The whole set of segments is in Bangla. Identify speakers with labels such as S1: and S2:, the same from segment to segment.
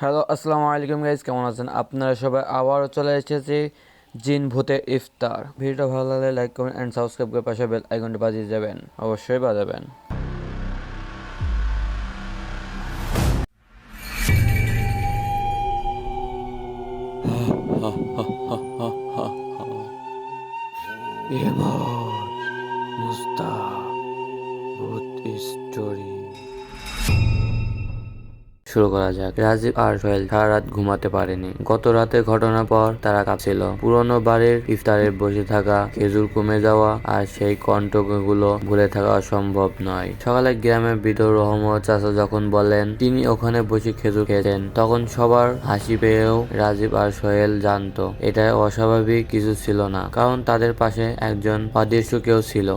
S1: হ্যালো, আসসালামু আলাইকুম গাইজ কেমন আছেন? আপনারা সবাই আবারও চলে এসেছি জিন ভূতের ইফতার। ভিডিওটা ভালো লাগলে লাইক কমেন্ট অ্যান্ড সাবস্ক্রাইব করে পাশে বেল আইকনটি বাজিয়ে যাবেন। অবশ্যই বাজাবেন। এবার মুস্তা শুরু করা যাক। রাজীব আর সোহেল সারা রাত ঘুমাতে পারেনি। গত রাতে ঘটনার পর তারা কাঁপছিল। পুরনো বাড়ির ইফতারে বসে থাকা, খেজুর কমে যাওয়া আর সেই কণ্ঠগুলো ভুলে থাকা অসম্ভব নয়। সকালে গ্রামের বিদর রহমত চাচা যখন বলেন, তিনি ওখানে বসে খেজুর খেয়েছেন, তখন সবার হাসি পেয়েও রাজীব আর সোহেল জানতো এটা অস্বাভাবিক কিছু ছিল না। কারণ তাদের পাশে একজন অদৃশ্য কেউ ছিল।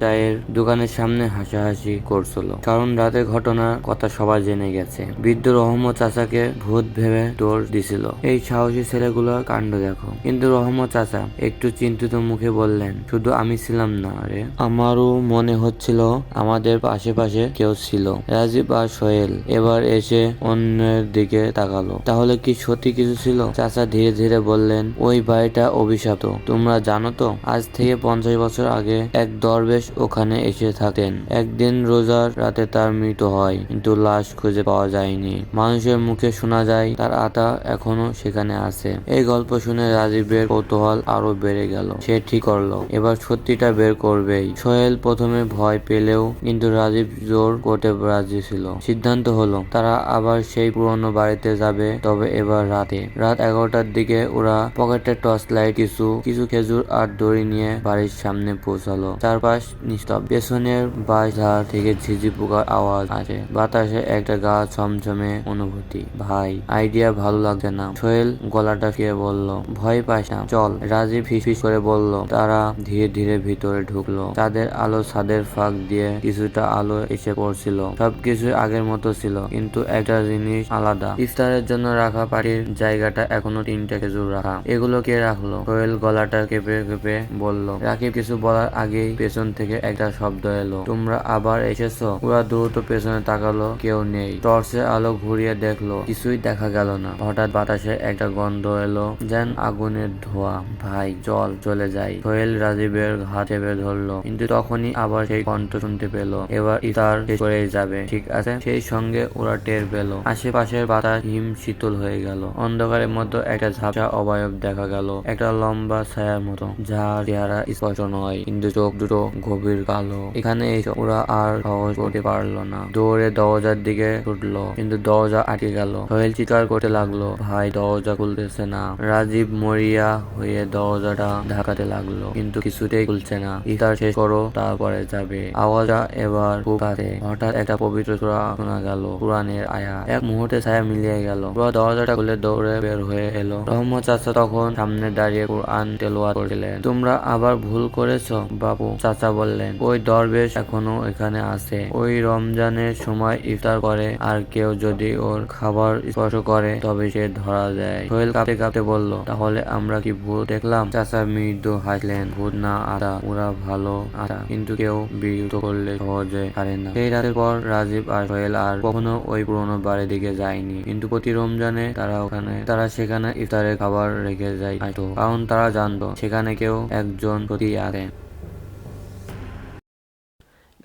S1: চায়ের দোকানের সামনে হাসাহাসি করছিল। কারণ রাতের ঘটনার কথা সবাই জেনে গেছে। বৃদ্ধ রহমত চাচাকে ভূত ভেবে দৌড় দিছিল। এই সাহসী ছেলেগুলোর কাণ্ড দেখো। কিন্তু রহমত চাচা একটু চিন্তিত মুখে বললেন, শুধু আমি ছিলাম না রে। আমারও মনে হচ্ছিল আমাদের আশেপাশে কেউ ছিল। রাজীব আর সোহেল এবার এসে অন্যের দিকে তাকালো। তাহলে কি সত্যি কিছু ছিল? চাচা ধীরে ধীরে বললেন, ওই বাড়িটা অভিশাপ্ত তোমরা জানো তো, আজ থেকে পঞ্চাশ বছর আগে এক দরবেশ ওখানে এসে থাকতেন একদিন রোজার রাতে তার মৃত্যু হয়, কিন্তু লাশ খুঁজে পাওয়া যায়নি। মানুষের মুখে শোনা যায়, তার আতা এখনও সেখানে আছে। এই গল্প শুনে রাজীবের কৌতূহল আরও বেড়ে গেল। সে ঠিক করল, এবার সত্যিটা বের করবেই। সোহেল প্রথমে ভয় পেলেও, কিন্তু রাজীব জোর করতে রাজি ছিল। সিদ্ধান্ত হলো, তারা আবার সেই পুরনো বাড়িতে যাবে, তবে এবার রাতে। রাত এগারোটার দিকে ওরা পকেটে টর্চ লাইট কিছু কিছু খেজুর আর দড়ি নিয়ে বাড়ির সামনে পৌঁছালো। চারপাশ নিস্তব্ধ পেছনের বাসঝাড় থেকে ঝিঝি পোকার আওয়াজ আসে। বাতাসে একটা গা ছমছমে অনুভূতি। ভাই আইডিয়া ভালো লাগছে না। সোহেল গলাটা ফিরে বলল, ভয় পাস না, চল। রাজীব ফিস করে বলল, তারা ধীরে ধীরে ভিতরে ঢুকলো। তাদের আলো ছাদের ফাঁক দিয়ে কিছুটা আলো এসে পড়ছিল। সবকিছু আগের মতো ছিল, কিন্তু একটা জিনিস আলাদা। ইফতারের জন্য রাখা পাটির জায়গাটা এখনও তিনটা খেজুর রাখা। এগুলো কে রাখল? সোহেল গলাটা কেঁপে কেঁপে বলল, রাকিব, কিছু বলার আগেই পেছন থেকে একটা শব্দ এলো। তোমরা আবার এসেছ? ওরা দ্রুত পেছনে তাকালো, কেউ নেই। টর্চের আলো ঘুরিয়ে দেখল, কিছুই দেখা গেল না। হঠাৎ বাতাসে একটা গন্ধ এলো, যেন আগুনের ধোয়া। ভাই, চল, চলে যায় সোহেল রাজীবের হাত চেপে ধরলো, কিন্তু তখনই আবার সেই কণ্ঠ শুনতে পেল। এবার ইতার শেষ যাবে, ঠিক আছে? সেই সঙ্গে ওরা টের পেল। আশেপাশের বাতাস হিম শীতল হয়ে গেল। অন্ধকারের মতো একটা ঝাপসা অবয়ব দেখা গেল, একটা লম্বা ছায়ার মতো, যার চেহারা স্পষ্ট নয়, কিন্তু চোখ দুটো গভীর কালো। এখানে এসে ওরা আর সহজ করতে পারল না। দৌড়ে দরজার দিকে ছুটলো, কিন্তু দরজা আটকে গেল। সোহেল চিৎকার করতে লাগল, ভাই, দরজা খুলতেছে না। রাজীব মরিয়া হয়ে দরজাটা ঢাকাতে লাগল, কিন্তু কিছুতেই খুলছে না। ইফতার শেষ করো, তারপরে যাবে। আওয়াজটা এবার খুব কাছে। হঠাৎ একটা পবিত্র সূরা শোনা গেল, কোরআনের আয়া এক মুহূর্তে ছায়া মিলিয়ে গেল। পুরো দরজাটা খুলে দৌড়ে বের হয়ে এলো। রহমত চাচা তখন সামনে দাঁড়িয়ে কোরআন তেলোয়াত করছিলেন। তোমরা আবার ভুল করেছ বাবু চাচা বললেন, ওই দরবেশ এখনও এখানে আছে। ওই রমজানের সময় ইফতার করে, আর কেউ যদি ওর খাবার স্পর্শ করে, তবে সে ধরা যায়। সোহেল কাঁপতে কাঁপতে বলল, তাহলে আমরা কি ভূত দেখলাম? চাচা মৃদু হাসলেন, ভূত না, আদা। ওরা ভালো আদা, কিন্তু কেউ বিরত করলে সহজে পারে না। সেই রাতের পর রাজীব আর সোহেল আর কখনো ওই পুরোনো বাড়ির দিকে যায়নি। কিন্তু প্রতি রমজানে তারা ওখানে, তারা সেখানে ইফতারের খাবার রেখে যায়। কারণ তারা জানতো, সেখানে কেউ একজন প্রতি আছে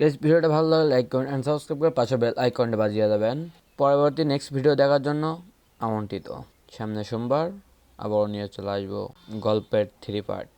S1: গাইস ভিডিওটা ভালো লাগলে লাইক করুন অ্যান্ড সাবস্ক্রাইব করে পাশে বেল আইকনটা বাজিয়ে দেবেন। পরবর্তী নেক্সট ভিডিও দেখার জন্য আমন্ত্রিত। সামনে সোমবার আবার নিয়ে চলে আসব গল্পের থ্রি পার্ট